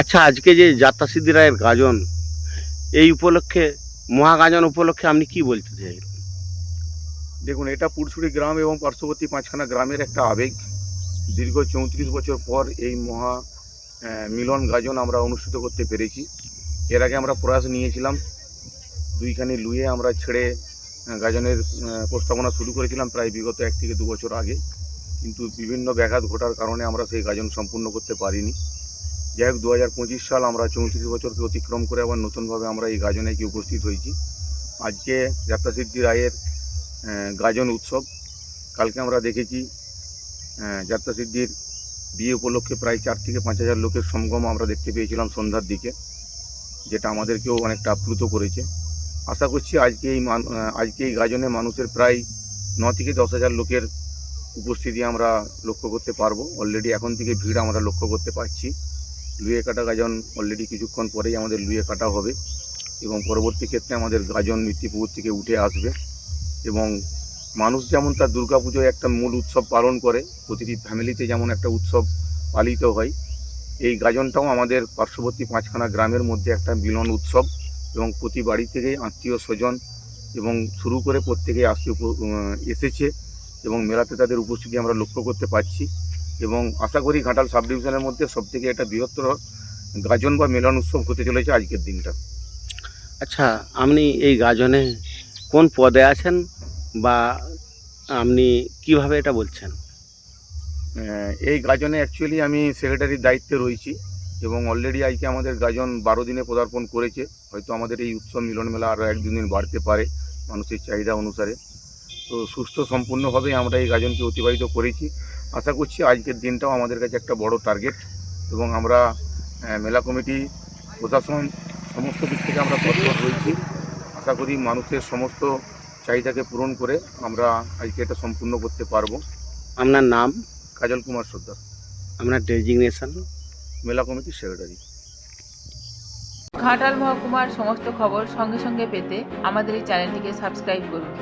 আচ্ছা আজকে যে যাত্রা সিদ্ধি রায়ের গাজন, এই উপলক্ষে, মহাগাজন উপলক্ষে আপনি কি বলতে চাই দেখুন, এটা পুরসুড়ি গ্রাম এবং পার্শ্ববর্তী পাঁচখানা গ্রামের একটা আবেগ। দীর্ঘ চৌত্রিশ বছর পর এই মহা মিলন গাজন আমরা অনুষ্ঠিত করতে পেরেছি। এর আগে আমরা প্রয়াস নিয়েছিলাম। দুইখানি লুয়ে আমরা ছেড়ে গাজনের প্রস্তাবনা শুরু করেছিলাম প্রায় বিগত এক থেকে দু বছর আগে। কিন্তু বিভিন্ন ব্যাঘাত ঘটার কারণে আমরা সেই গাজন সম্পূর্ণ করতে পারিনি। যাই হোক দু সাল আমরা চৌত্রিশ বছরকে অতিক্রম করে আবার নতুনভাবে আমরা এই গাজনে গিয়ে উপস্থিত হয়েছি। আজকে যাত্রাসিদ্ধি রায়ের গাজন উৎসব। কালকে আমরা দেখেছি যাত্রাসিদ্ধির বিয়ে উপলক্ষে প্রায় চার থেকে পাঁচ হাজার লোকের সমাগম আমরা দেখতে পেয়েছিলাম সন্ধ্যার দিকে, যেটা আমাদেরকেও অনেকটা আপ্লুত করেছে। আশা করছি আজকে এই আজকে এই গাজনে মানুষের প্রায় ন থেকে দশ হাজার লোকের উপস্থিতি আমরা লক্ষ্য করতে পারব। অলরেডি এখন থেকে ভিড় আমরা লক্ষ্য করতে পারছি। লুয়ে কাটা গাজন অলরেডি কিছুক্ষণ পরেই আমাদের লুয়ে কাটা হবে এবং পরবর্তী ক্ষেত্রে আমাদের গাজন মৃত্যুপুকুর থেকে উঠে আসবে এবং মানুষ যেমন তার দুর্গাপুজোয় একটা মূল উৎসব পালন করে, প্রতিটি ফ্যামিলিতে যেমন একটা উৎসব পালিত হয়, এই গাজনটাও আমাদের পার্শ্ববর্তী পাঁচখানা গ্রামের মধ্যে একটা মিলন উৎসব এবং প্রতি বাড়ি থেকেই আত্মীয় স্বজন এবং শুরু করে প্রত্যেকেই আসতে এসেছে এবং মেলাতে তাদের উপস্থিতি আমরা লক্ষ্য করতে পারছি। এবং আশা করি ঘাটাল সাব ডিভিশনের মধ্যে সবথেকে একটা বৃহত্তর গাজন বা মিলন উৎসব হতে চলেছে আজকের দিনটা। আচ্ছা আপনি এই গাজনে কোন পদে আছেন বা আপনি কীভাবে এটা বলছেন? এই গাজনে অ্যাকচুয়ালি আমি সেক্রেটারির দায়িত্বে রয়েছি এবং অলরেডি আজকে আমাদের গাজন বারো দিনে পদার্পণ করেছে। হয়তো আমাদের এই উৎসব মিলন মেলা আরও এক দু দিন বাড়তে পারে মানুষের চাহিদা অনুসারে। তো সুস্থ সম্পূর্ণভাবে আমরা এই গাজনকে অতিবাহিত করেছি। আশা করছি আজকের দিনটাও আমাদের কাছে একটা বড় টার্গেট এবং আমরা মেলা কমিটি প্রশাসন সমস্ত দিক থেকে আমরা তৎপর রয়েছি আশা করি মানুষের সমস্ত চাহিদাকে পূরণ করে আমরা আজকে এটা সম্পূর্ণ করতে পারব। আপনার নাম? কাজল কুমার সর্দার। আপনার ডেজিগনেশন মেলা কমিটির সেক্রেটারি ঘাটাল মহকুমার সমস্ত খবর সঙ্গে সঙ্গে পেতে আমাদের এই চ্যানেলটিকে সাবস্ক্রাইব করুন।